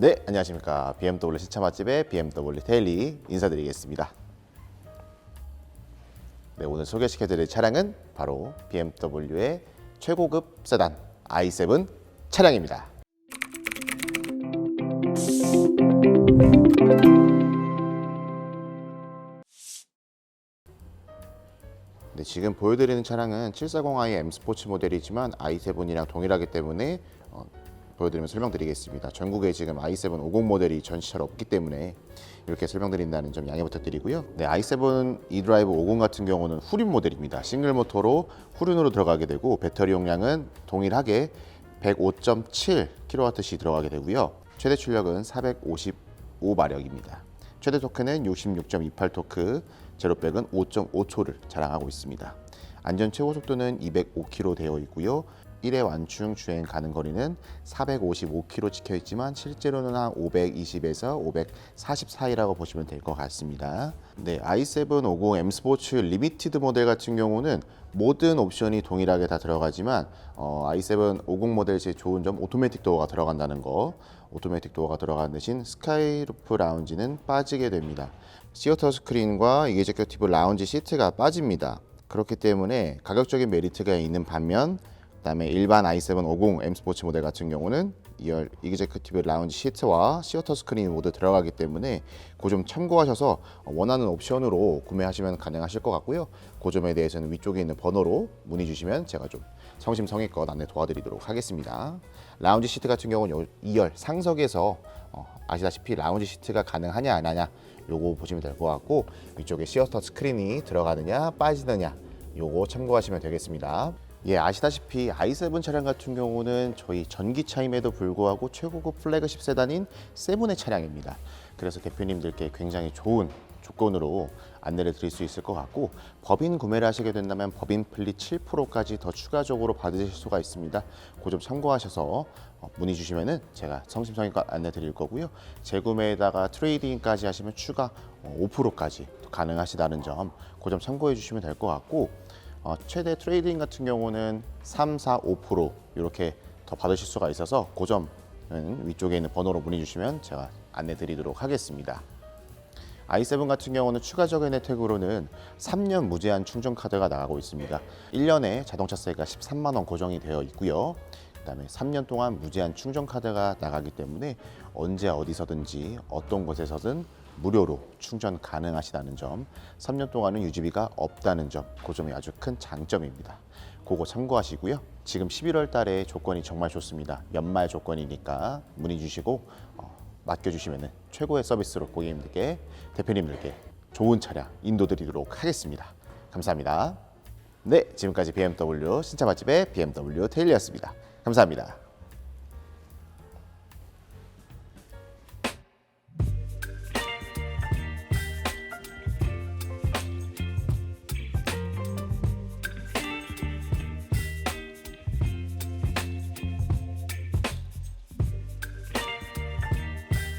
네, 안녕하십니까. BMW 신차 맛집의 BMW 데일리 인사드리겠습니다. 네, 오늘 소개시켜드릴 차량은 바로 BMW의 최고급 세단 i7 차량입니다. 네, 지금 보여드리는 차량은 740i M 스포츠 모델이지만 i7이랑 동일하기 때문에 어, 보여드리면 설명드리겠습니다. 전국에 지금 i7 50 모델이 전시차로 없기 때문에 이렇게 설명드린다는 점 양해 부탁드리고요. 네, i7 e드라이브 50 같은 경우는 후륜 모델입니다. 싱글 모터로 후륜으로 들어가게 되고 배터리 용량은 동일하게 105.7kWh 들어가게 되고요. 최대 출력은 455마력입니다. 최대 토크는 66.28 토크, 제로백은 5.5초를 자랑하고 있습니다. 안전 최고 속도는 205km 되어 있고요. 1회 완충 주행 가는 거리는 455km 찍혀 있지만 실제로는 한 520에서 540 사이라고 보시면 될 것 같습니다. 네, i7 50 M 스포츠 리미티드 모델 같은 경우는 모든 옵션이 동일하게 다 들어가지만 어, i7 50 모델 제 좋은 점 오토매틱 도어가 들어간다는 거. 오토매틱 도어가 들어간 대신 스카이루프 라운지는 빠지게 됩니다. 시어터 스크린과 이게제큐티브 라운지 시트가 빠집니다. 그렇기 때문에 가격적인 메리트가 있는 반면 그다음에 일반 i7 50 M 스포츠 모델 같은 경우는 2열 이그제큐티브 라운지 시트와 시어터 스크린이 모두 들어가기 때문에 그 점 참고하셔서 원하는 옵션으로 구매하시면 가능하실 것 같고요. 그 점에 대해서는 위쪽에 있는 번호로 문의 주시면 제가 좀 성심성의껏 안내 도와드리도록 하겠습니다. 라운지 시트 같은 경우는 2열 상석에서 어, 아시다시피 라운지 시트가 가능하냐 안 하냐 요거 보시면 될 것 같고 위쪽에 시어터 스크린이 들어가느냐 빠지느냐 요거 참고하시면 되겠습니다. 예, 아시다시피 i7 차량 같은 경우는 저희 전기차임에도 불구하고 최고급 플래그십 세단인 세븐의 차량입니다. 그래서 대표님들께 굉장히 좋은 조건으로 안내를 드릴 수 있을 것 같고 법인 구매를 하시게 된다면 법인 플리 7%까지 더 추가적으로 받으실 수가 있습니다. 그 점 참고하셔서 어, 문의 주시면은 제가 성심성의껏 안내 드릴 거고요. 재구매에다가 트레이딩까지 하시면 추가 5%까지 가능하시다는 점 그 점 참고해 주시면 될 것 같고 어, 최대 트레이딩 같은 경우는 3, 4, 5% 이렇게 더 받으실 수가 있어서 그 점은 위쪽에 있는 번호로 문의 주시면 제가 안내 드리도록 하겠습니다. i7 같은 경우는 추가적인 혜택으로는 3년 무제한 충전 카드가 나가고 있습니다. 1년에 자동차세가 13만 원 고정이 되어 있고요. 그다음에 3년 동안 무제한 충전 카드가 나가기 때문에 언제 어디서든지 어떤 곳에서든 무료로 충전 가능하시다는 점, 3년 동안은 유지비가 없다는 점, 그 점이 아주 큰 장점입니다. 그거 참고하시고요. 지금 11월 달에 조건이 정말 좋습니다. 연말 조건이니까 문의 주시고 어, 맡겨주시면 최고의 서비스로 고객님들께 대표님들께 좋은 차량 인도드리도록 하겠습니다. 감사합니다. 네, 지금까지 BMW 신차 맛집의 BMW 테일리였습니다. 감사합니다.